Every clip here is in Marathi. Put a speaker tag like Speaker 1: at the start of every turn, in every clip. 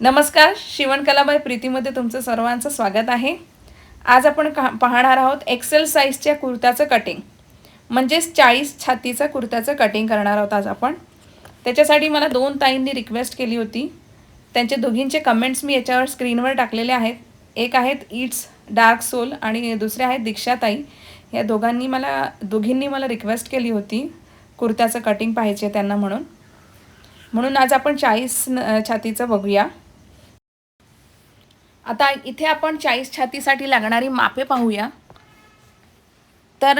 Speaker 1: नमस्कार शिवणकलाबाई प्रीतीमध्ये तुमचं सर्वांचं स्वागत आहे. आज आपण का पाहणार आहोत एक्सेल साईजच्या कुर्त्याचं कटिंग म्हणजेच चाळीस छातीचं कुर्त्याचं कटिंग करणार आहोत आज आपण. त्याच्यासाठी मला दोन ताईंनी रिक्वेस्ट केली होती. त्यांचे दोघींचे कमेंट्स मी याच्यावर स्क्रीनवर टाकलेले आहेत. एक आहेत इट्स डार्क सोल आणि दुसरे आहेत दीक्षाताई या दोघांनी मला दोघींनी मला रिक्वेस्ट केली होती कुर्त्याचं कटिंग पाहिजे त्यांना म्हणून. म्हणून आज आपण चाळीस न- छातीचं बघूया. आता इथे आपण चाळीस छातीसाठी लागणारी मापे पाहूया. तर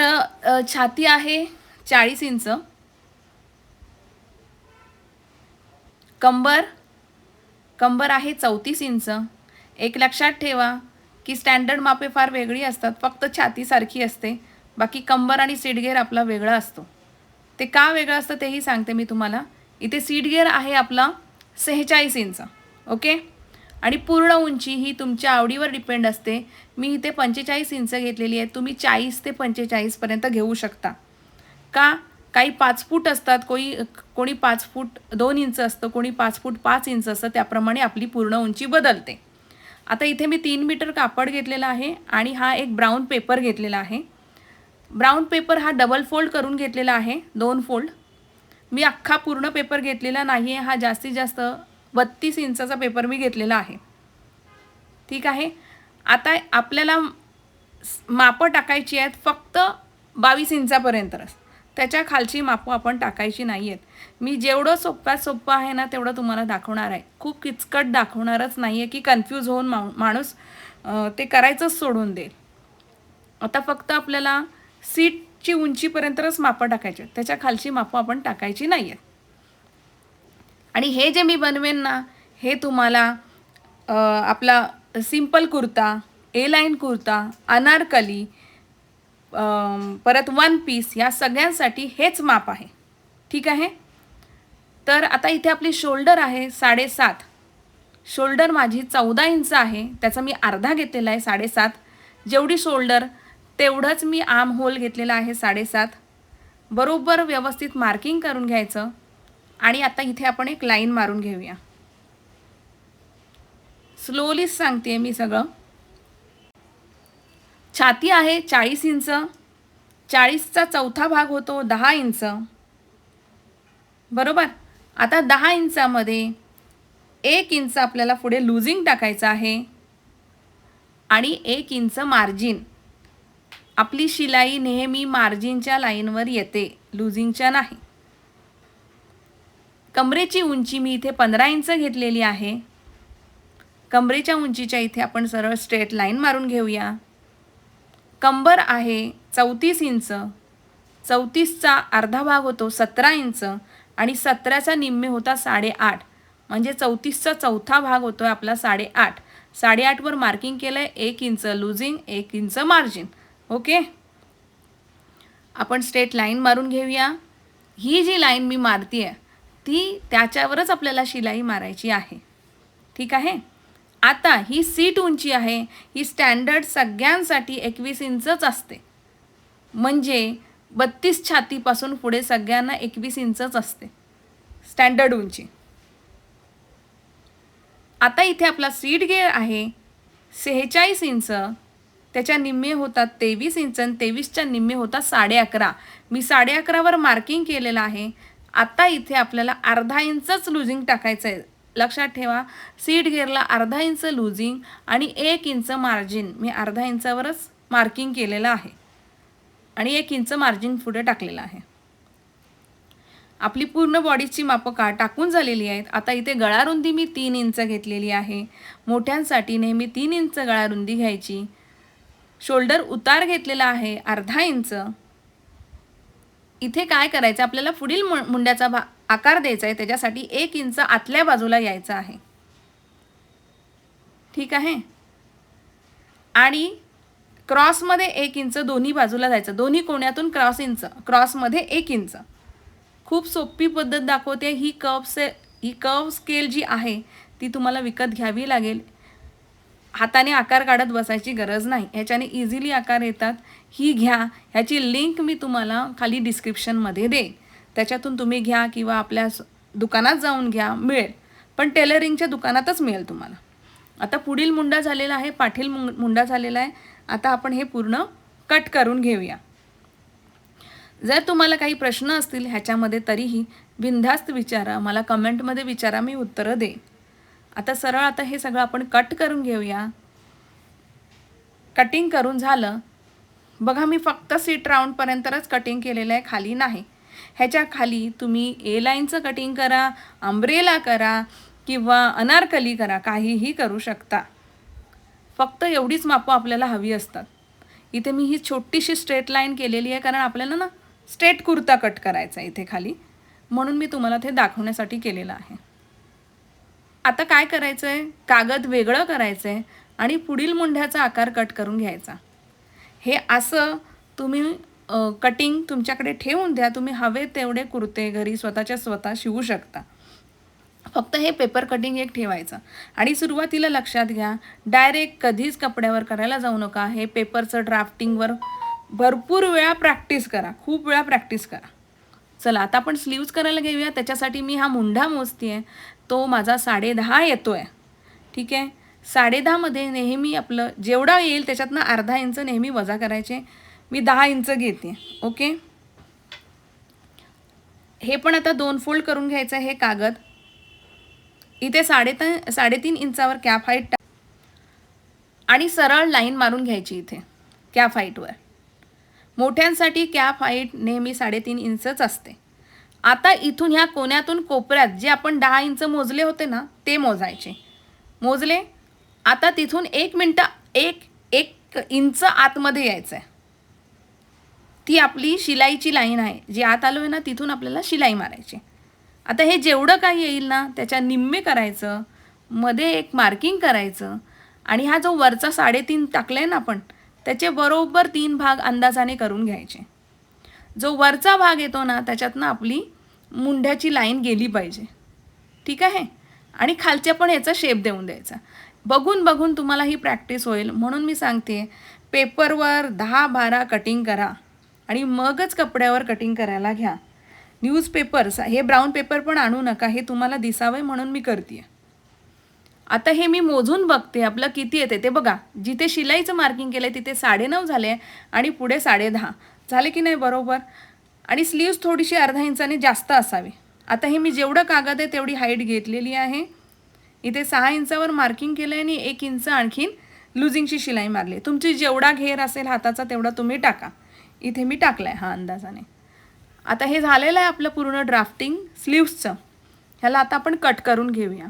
Speaker 1: छाती आहे चाळीस इंच. कंबर कंबर आहे चौतीस इंच. एक लक्षात ठेवा की स्टँडर्ड मापे फार वेगळी असतात फक्त छातीसारखी असते. बाकी कंबर आणि सीटगेअर आपला वेगळा असतो. ते का वेगळं असतं तेही सांगते मी तुम्हाला. इथे सीटगेअर आहे आपला सेहेचाळीस इंच. ओके? आणि पूर्ण उंची ही तुमच्या आवडीवर डिपेंड असते. मी इथे पंचेचाळीस इंच घेतलेली आहे. तुम्ही चाळीस ते पंचेचाळीसपर्यंत घेऊ शकता. का? काही पाच फूट असतात. कोणी कोणी पाच फूट दोन इंच असतं. कोणी पाच फूट पाच इंच असतं. त्याप्रमाणे आपली पूर्ण उंची बदलते. आता इथे मी तीन मीटर कापड घेतलेला आहे आणि हा एक ब्राऊन पेपर घेतलेला आहे. ब्राऊन पेपर हा डबल फोल्ड करून घेतलेला आहे. दोन फोल्ड मी अख्खा पूर्ण पेपर घेतलेला नाही आहे हा जास्तीत जास्त बत्तीस इंचाचा पेपर मी घेतलेला आहे. ठीक आहे? आता आपल्याला मापं टाकायची आहेत फक्त बावीस इंचापर्यंतच त्याच्या खालची मापं आपण टाकायची नाही आहेत मी जेवढं सोप्यात सोपं आहे ना तेवढं तुम्हाला दाखवणार आहे. खूप किचकट दाखवणारच नाही आहे की कन्फ्यूज होऊन मा माणूस ते करायचंच सोडून देईल. आता फक्त आपल्याला सीटची उंचीपर्यंतच मापं टाकायची आहेत. त्याच्या खालची मापं आपण टाकायची नाही आहेत आणि हे जे मी बनवेन ना हे तुम्हाला आपला simple kurta A line kurta anarkali परत वन पीस या सगळ्यांसाठी हेच माप आहे. ठीक आहे? तर आता इथे आपली शोल्डर आहे साडेसात. शोल्डर माझी चौदा इंच आहे त्याचा मी अर्धा घेतलेला आहे साडेसात. जेवढी शोल्डर तेवढंच मी आर्म होल घेतलेला आहे साडेसात. बरोबर व्यवस्थित मार्किंग करून घ्यायचं. आणि आता इथे आपण एक लाईन मारून घेऊया. स्लोलीच सांगते मी सगळं. छाती आहे चाळीस इंच चाळीसचा चौथा भाग होतो दहा इंच. बरोबर? आता दहा इंचामध्ये एक इंच आपल्याला पुढे लुझिंग टाकायचं आहे. आणि एक इंच मार्जिन. आपली शिलाई नेहमी मार्जिनच्या लाईनवर येते लुझिंगच्या नाही. कमरेची उंची मी इथे पंधरा इंच घेतलेली आहे. कमरेच्या उंचीच्या इथे आपण सरळ स्ट्रेट लाईन मारून घेऊया. कंबर आहे चौतीस इंच. चौतीसचा अर्धा भाग होतो सतरा इंच आणि सतराचा निम्मे होता साडेआठ. म्हणजे चौतीसचा चौथा भाग होतो आहे आपला साडेआठ. साडेआठवर मार्किंग केलं आहे एक इंच लुझिंग एक इंच मार्जिन ओके? आपण स्ट्रेट लाईन मारून घेऊया. ही जी लाईन मी मारती आहे ती त्याच्यावरच आपल्याला शिलाई मारायची आहे. ठीक आहे? आता ही सीट उंची आहे ही स्टँडर्ड सगळ्यांसाठी एकवीस इंचच असते. म्हणजे बत्तीस छातीपासून पुढे सगळ्यांना एकवीस इंचच असते. स्टँडर्ड उंची. आता इथे आपला सीट गेअर आहे सेहेचाळीस इंच. त्याच्या निम्मे होतात तेवीस इंच आणि तेवीसच्या निम्मे होतात साडे अकरा. मी साडे अकरावर मार्किंग केलेलं आहे. आता इथे आपल्याला अर्धा इंचच लुझिंग टाकायचं आहे लक्षात ठेवा सीट गेअरला अर्धा इंच लुझिंग आणि एक इंच मार्जिन मी अर्धा इंचावरच मार्किंग केलेलं आहे. आणि एक इंच मार्जिन पुढे टाकलेलं आहे. आपली पूर्ण बॉडीची मापं का टाकून झालेली आहेत. आता इथे गळारुंदी मी तीन इंच घेतलेली आहे. मोठ्यांसाठी नेहमी तीन इंच गळारुंदी घ्यायची. शोल्डर उतार घेतलेला आहे अर्धा इंच. इथे काय करायचं? आपल्याला पुढील मु मुंड्याचा भा आकार द्यायचा आहे. त्याच्यासाठी एक इंच आतल्या बाजूला यायचं आहे. ठीक आहे? आणि क्रॉसमध्ये एक इंच दोन्ही बाजूला जायचं. दोन्ही कोण्यातून क्रॉस इंच क्रॉसमध्ये एक इंच. खूप सोपी पद्धत दाखवते. ही कर्व से ही कर्व स्केल जी आहे ती तुम्हाला विकत घ्यावी लागेल. हाताने आकार काढत बसायची गरज नाही. ह्याच्याने इझिली आकार येतात. ही घ्या. ह्याची लिंक मी तुम्हाला खाली डिस्क्रिप्शनमध्ये देईन. त्याच्यातून तुम्ही घ्या किंवा आपल्या दुकानात जाऊन घ्या. मिळेल. पण टेलरिंगच्या दुकानातच मिळेल तुम्हाला. आता पुढील मुंडा झालेला आहे पाठील मुं मुंडा झालेला आहे. आता आपण हे पूर्ण कट करून घेऊया. जर तुम्हाला काही प्रश्न असतील ह्याच्यामध्ये तरीही बिनधास्त विचारा. मला कमेंटमध्ये विचारा. मी उत्तरं देईन. आता सरळ आता हे सगळं आपण कट करून घेऊया. कटिंग करून झालं. बघा मी फक्त सीट राऊंडपर्यंतच कटिंग केलेलं आहे खाली नाही. ह्याच्या खाली तुम्ही ए लाईनचं कटिंग करा अंब्रेला करा किंवा अनारकली करा काहीही करू शकता. फक्त एवढीच मापं आपल्याला हवी असतात. इथे मी ही छोटीशी स्ट्रेट लाईन केलेली आहे कारण आपल्याला ना स्ट्रेट कुर्ता कट करायचा आहे इथे खाली. म्हणून मी तुम्हाला ते दाखवण्यासाठी केलेलं आहे. आता काय करायचं आहे कागद वेगळं करायचं आहे आणि पुढील मुंढ्याचा आकार कट करून घ्यायचा. हे असं तुम्ही कटिंग तुमच्याकडे ठेवून द्या. तुम्ही हवे तेवढे कुर्ते घरी स्वतःच्या स्वतः शिवू शकता. फक्त हे पेपर कटिंग एक ठेवायचं. आणि सुरुवातीला लक्षात घ्या डायरेक्ट कधीच कपड्यावर करायला जाऊ नका. हे पेपरचं ड्राफ्टिंगवर भरपूर वेळा प्रॅक्टिस करा. खूप वेळा प्रॅक्टिस करा. चला आता आपण स्लीव्ज करायला घेऊया. त्याच्यासाठी मी हा मुंढा मोजते आहे तो माझा साडेदहा येतो आहे ठीक आहे? साडेदहामध्ये नेहमी आपलं जेवढा येईल त्याच्यातनं अर्धा इंच नेहमी वजा करायचे. मी दहा इंच घेते. ओके? हे पण आता दोन फोल्ड करून घ्यायचं आहे हे कागद. इथे साडेतीन साडेतीन इंचावर कॅप हाईट आणि सरळ लाईन मारून घ्यायची इथे कॅप हाईटवर. मोठ्यांसाठी कॅप हाईट नेहमी साडेतीन इंचच असते. आता इथून ह्या कोण्यातून कोपऱ्यात जे आपण दहा इंच मोजले होते ना ते मोजायचे. मोजले? आता तिथून एक मिनटं एक एक इंच आतमध्ये यायचं आहे ती आपली शिलाईची लाईन आहे. जी आत आलो आहे ना तिथून आपल्याला शिलाई मारायची. आता हे जेवढं काही येईल ना त्याच्या निम्मे करायचं मध्ये एक मार्किंग करायचं आणि हा जो वरचा साडेतीन टाकला आहे ना आपण त्याचे बरोबर तीन भाग अंदाजाने करून घ्यायचे. जो वरचा भाग येतो ना त्याच्यातनं आपली मुंढ्याची लाईन गेली पाहिजे. ठीक आहे? आणि खालच्या पण याचा शेप देऊन द्यायचा. बघून बघून तुम्हाला ही प्रॅक्टिस होईल. म्हणून मी सांगते पेपरवर दहा बारा कटिंग करा आणि मगच कपड्यावर कटिंग करायला घ्या. न्यूजपेपर्स हे ब्राऊन पेपर पण आणू नका हे तुम्हाला दिसावं म्हणून मी करते आता हे मी मोजून बघते आपलं किती येते ते बघा. जिथे शिलाईचं मार्किंग केलं आहे तिथे साडेनऊ झाले आणि पुढे साडेदहा. झाले की नाही बरोबर? आणि स्लीव्स थोडीशी अर्धा इंचाने जास्त असावी. आता हे मी जेवढं कागद आहे तेवढी हाईट घेतलेली आहे. इथे सहा इंचावर मार्किंग केलं आहे आणि एक इंच आणखीन लुझिंगची शिलाई मारली. तुमची जेवढा घेर असेल हाताचा तेवढा तुम्ही टाका. इथे मी टाकला आहे हा अंदाजाने. आता हे झालेलं आहे आपलं पूर्ण ड्राफ्टिंग स्लीव्सचं ह्याला आता आपण कट करून घेऊया.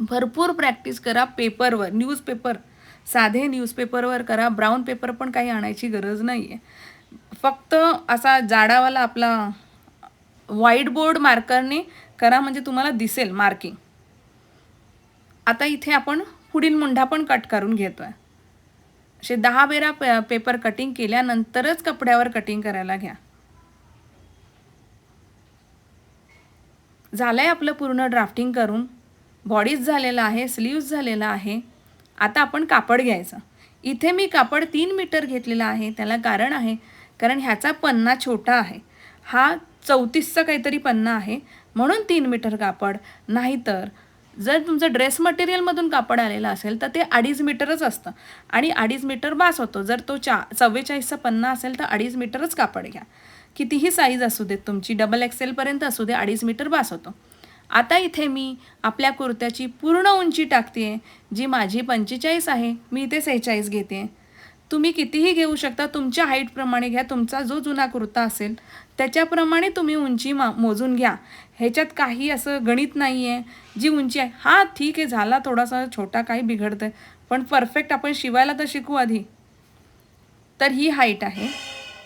Speaker 1: भरपूर प्रॅक्टिस करा पेपरवर न्यूजपेपर साधे न्यूजपेपरवर करा. ब्राऊन पेपर पण काही आणायची गरज नाही आहे फक्त असा जाडावाला आपला व्हाईट बोर्ड मार्करने करा म्हणजे तुम्हाला दिसेल मार्किंग आता इथे आपण पुढील मुंढा पण कट करून घेतो आहे असे दहा बेरा पे पेपर कटिंग केल्यानंतरच कपड्यावर कटिंग करायला घ्या. झालं आहे आपलं पूर्ण ड्राफ्टिंग करून. बॉडीज झालेलं आहे स्लीव्ज झालेलं आहे. आता आपण कापड घ्यायचं. इथे मी कापड तीन मीटर घेतलेलं आहे त्याला कारण आहे कारण ह्याचा पन्ना छोटा आहे. हा चौतीसचा काहीतरी पन्ना आहे. म्हणून तीन मीटर कापड. नाहीतर जर तुमचं ड्रेस मटेरियलमधून कापड आलेलं असेल तर ते अडीच मीटरच असतं. आणि अडीच मीटर बास होतो. जर तो चा चव्वेचाळीसचा पन्ना असेल तर अडीच मीटरच कापड घ्या. कितीही साईज असू देत तुमची डबल एक्सेलपर्यंत असू दे अडीच मीटर बास होतो. आता इथे मी आपल्या कुर्त्याची पूर्ण उंची टाकते जी माझी पंचेचाळीस आहे. मी इथे सेहेचाळीस घेते तुम्ही कितीही घेऊ शकता तुमच्या हाईटप्रमाणे घ्या तुमचा जो जुना कुर्ता असेल त्याच्याप्रमाणे तुम्ही उंची मा मोजून घ्या. ह्याच्यात काही असं गणित नाही आहे जी उंची आहे हा ठीक आहे झाला थोडासा छोटा काही बिघडतं पण परफेक्ट आपण शिवायला तर शिकू आधी. तर ही हाईट आहे.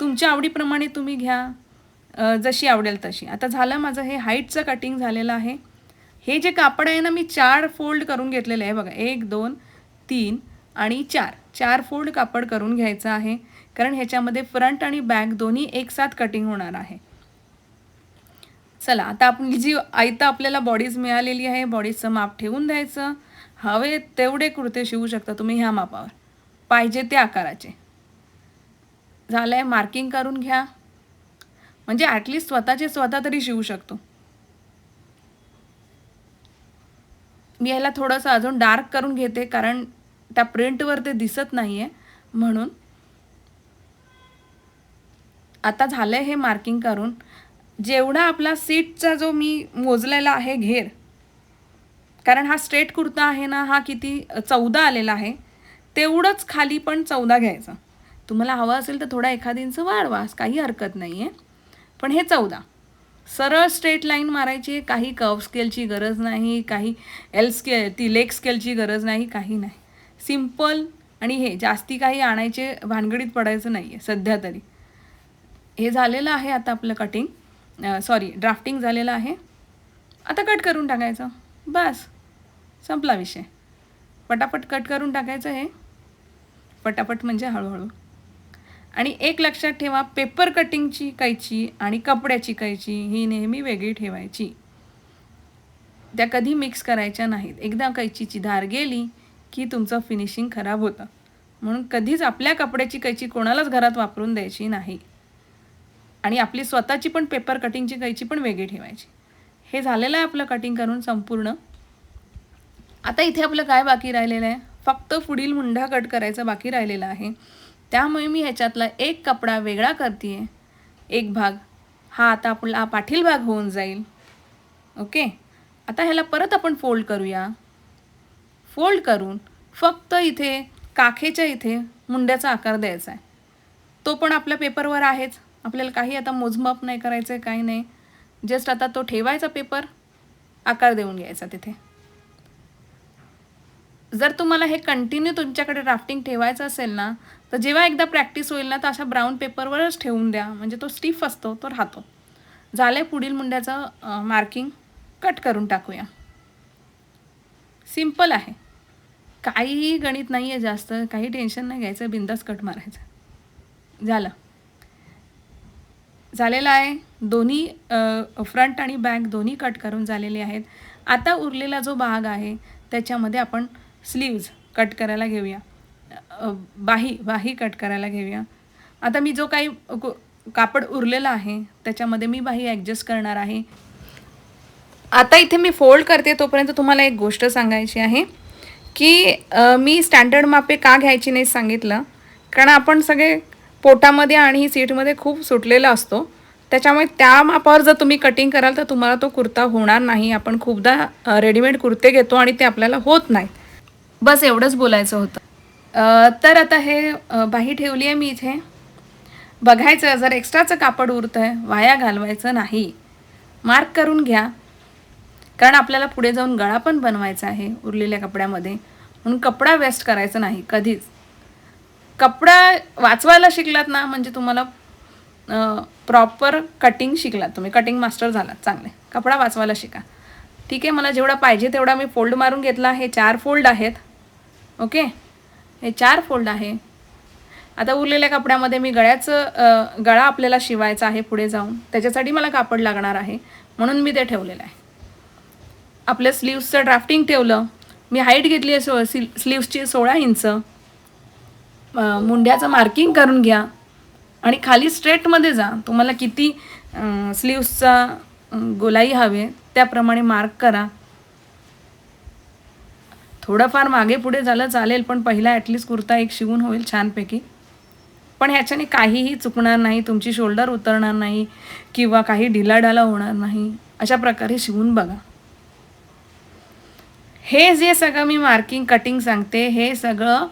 Speaker 1: तुमच्या आवडीप्रमाणे तुम्ही घ्या. जशी आवडेल तशी. आता झालं माझं हे हाईटचं कटिंग झालेलं आहे. हे जे कापड आहे ना मी चार फोल्ड करून घेतलेलं आहे. बघा एक दोन तीन आणि चार. चार फोल्ड कापड करून घ्यायचं आहे कारण ह्याच्यामध्ये फ्रंट आणि बॅक दोन्ही एकसाथ कटिंग होणार आहे. चला आता आपली जी आयता आपल्याला बॉडीज मिळालेली आहे बॉडीजचं माप ठेवून द्यायचं. हवे तेवढे कुर्ते शिवू शकता तुम्ही ह्या मापावर. पाहिजे त्या आकाराचे. झालं आहे मार्किंग करून घ्या. म्हणजे ॲटलिस्ट स्वतःचे स्वतः तरी शिवू शकतो. मी ह्याला थोडंसं अजून डार्क करून घेते कारण त्या प्रिंटवर ते दिसत नाही आहे म्हणून आता झालं आहे हे मार्किंग करून. जेवढा आपला सीटचा जो मी मोजलेला आहे घेर कारण हा स्ट्रेट कुर्ता आहे ना हा किती चौदा आलेला आहे तेवढंच खाली पण चौदा घ्यायचा. तुम्हाला हवं असेल तर थोडा एखादींचं वाढवास वाढवा काही हरकत नाही आहे पण हे चौदा. सरळ स्ट्रेट लाईन मारायची आहे काही कर्व स्केलची गरज नाही काही एल स्केल ती लेग स्केलची गरज नाही काही नाही. सिंपल आणि हे जास्ती काही आणायचे भानगडीत पडायचं नाही आहे सध्या तरी. हे झालेलं आहे आता आपलं कटिंग सॉरी ड्राफ्टिंग झालेलं आहे. आता कट करून टाकायचं. बस. संपला विषय. पटापट कट करून टाकायचं हे. पटापट म्हणजे हळूहळू. आणि एक लक्षात ठेवा पेपर कटिंगची कैची आणि कपड्याची कैची ही नेहमी वेगळी ठेवायची. त्या कधी मिक्स करायच्या नाहीत. एकदा कैचीची धार गेली की तुमचं फिनिशिंग खराब होतं. म्हणून कधीच आपल्या कपड्याची कैची कोणालाच घरात वापरून द्यायची नाही. आणि आपली स्वतःची पण पेपर कटिंगची कैची पण वेगळी ठेवायची. हे झालेलं आहे आपलं कटिंग करून संपूर्ण. आता इथे आपलं काय बाकी राहिलेलं आहे? फक्त पुढील मुंढा कट करायचा बाकी राहिलेला आहे. त्यामुळे मी ह्याच्यातला एक कपडा वेगळा करते एक भाग. हा आता आपला पाठील भाग होऊन जाईल. ओके? आता ह्याला परत आपण फोल्ड करूया. फोल्ड करून फक्त इथे काखेच्या इथे मुंड्याचा आकार द्यायचा आहे. तो पण आपल्या पेपरवर आहेच. आपल्याला काही आता मोजमाप नाही करायचं आहे काही नाही. जस्ट आता तो ठेवायचा पेपर आकार देऊन घ्यायचा तिथे. जर तुम्हाला हे कंटिन्यू तुमच्याकडे राफ्टिंग ठेवायचं असेल ना तर जेव्हा एकदा प्रॅक्टिस होईल ना तर अशा ब्राऊन पेपरवरच ठेवून द्या. म्हणजे तो स्टिफ असतो तो राहतो. झालं पुढील मुंड्याचं मार्किंग कट करून टाकूया. सिंपल आहे. काहीही गणित नाही आहे जास्त काही टेन्शन नाही घ्यायचं बिंदास कट मारायचं. झालं. झालेलं आहे. दोन्ही फ्रंट आणि बॅक दोन्ही कट करून झालेले आहेत. आता उरलेला जो भाग आहे त्याच्यामध्ये आपण स्लीव्ज कट करायला घेऊया. बाही बाही कट करायला घेऊया. आता मी जो काही कापड उरलेला आहे त्याच्यामध्ये मी बाही ॲडजस्ट करणार आहे. आता इथे मी फोल्ड करते तोपर्यंत तुम्हाला एक गोष्ट सांगायची आहे. की मी स्टँडर्ड मापे का घ्यायची नाही सांगितलं? कारण आपण सगळे पोटामध्ये आणि सीटमध्ये खूप सुटलेला असतो. त्याच्यामुळे त्या मापावर जर तुम्ही कटिंग कराल तर तुम्हाला तो कुर्ता होणार नाही. आपण खूपदा रेडीमेड कुर्ते घेतो आणि ते आपल्याला होत नाही. बस एवढंच बोलायचं होतं. तर आता हे बाही ठेवली आहे मी इथे. बघायचं जर एक्स्ट्राचं कापड उरतं आहे वाया घालवायचं नाही. मार्क करून घ्या. कारण आपल्याला पुढे जाऊन गळा पण बनवायचा आहे उरलेल्या कपड्यामध्ये. म्हणून कपडा वेस्ट करायचा नाही कधीच. कपडा वाचवायला शिकलात ना म्हणजे तुम्हाला प्रॉपर कटिंग शिकलात तुम्ही. कटिंग मास्टर झालात चांगले. कपडा वाचवायला शिका. ठीक आहे मला जेवढा पाहिजे तेवढा मी फोल्ड मारून घेतला. हे चार फोल्ड आहेत. ओके? हे चार फोल्ड आहे. आता उरलेल्या कपड्यामध्ये मी गळ्याचं गळा आपल्याला शिवायचा आहे पुढे जाऊन. त्याच्यासाठी मला कापड लागणार आहे. म्हणून मी ते ठेवलेलं आहे. आपल्या स्लीव्सचं ड्राफ्टिंग ठेवलं. मी हाईट घेतली आहे सो सिल स्लीव्सची सोळा इंच मुंड्याचं मार्किंग करून घ्या. आणि खाली स्ट्रेटमध्ये जा. तुम्हाला किती स्लीव्सचा गोलाई हवे त्याप्रमाणे मार्क करा. थोडंफार मागे पुढे झालं चालेल पण पहिला ॲटलिस्ट कुर्ता एक शिवून होईल छानपैकी. पण ह्याच्याने काहीही चुकणार नाही तुमची शोल्डर उतरणार नाही किंवा काही ढिलाढाला होणार नाही. अशा प्रकारे शिवून बघा. हे जे सगळं मी मार्किंग कटिंग सांगते हे सगळं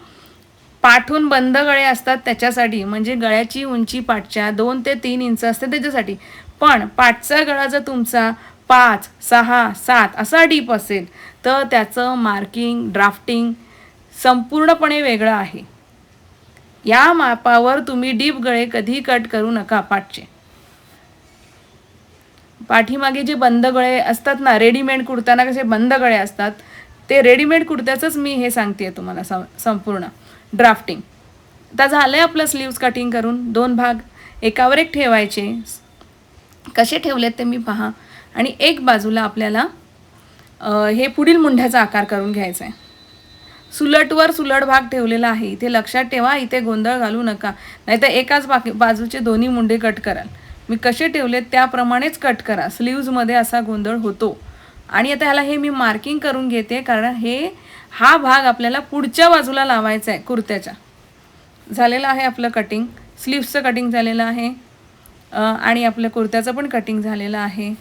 Speaker 1: पाठून बंद गळे असतात त्याच्यासाठी. म्हणजे गळ्याची उंची पाठच्या दोन ते तीन इंच असते त्याच्यासाठी. पण पाठचा गळा जर तुमचा पाच सहा सात असा डीप असेल तर त्याचं मार्किंग ड्राफ्टिंग संपूर्णपणे वेगळं आहे. या मापावर तुम्ही डीप गळे कधी कट करू नका पाठचे. पाठीमागे जे बंद गळे असतात ना रेडीमेड कुर्ताना कसे बंद गळे असतात ते रेडीमेड कुर्त्याचंच मी हे सांगते तुम्हाला सं संपूर्ण. ड्राफ्टिंग आता झालं आहे आपलं स्लीव्स कटिंग करून दोन भाग. एकावर एक ठेवायचे. कसे ठेवलेत ते मी पहा. आणि एक बाजूला आपल्याला हे पुढील मुंढ्याचा आकार करून घ्यायचा आहे सुलटवर सुलट भाग ठेवलेला आहे. इथे लक्षात ठेवा इथे गोंधळ घालू नका. नाहीतर एकाच बाकी बाजूचे दोन्ही मुंडे कट कराल. मी कसे ठेवलेत त्याप्रमाणेच कट करा. स्लीव्जमध्ये असा गोंधळ होतो. आणि आता ह्याला हे मी मार्किंग करून घेते कारण हे हा भाग आपल्याला पुढच्या बाजूला लावायचा आहे कुर्त्याच्या. झालेलं आहे आपलं कटिंग स्लीव्सचं कटिंग झालेलं आहे. आणि आपल्या कुर्त्याचं पण कटिंग झालेलं आहे.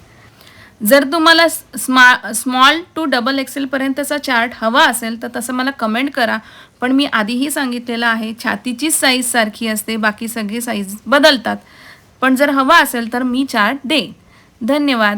Speaker 1: जर तुम्हाला स्मा स्मॉल टू डबल एक्सेलपर्यंतचा चार्ट हवा असेल तर तसं मला कमेंट करा. पण मी आधीही सांगितलेलं आहे छातीचीच साईज सारखी असते बाकी सगळी साईज बदलतात. पण जर हवा असेल तर मी चार्ट दे धन्यवाद.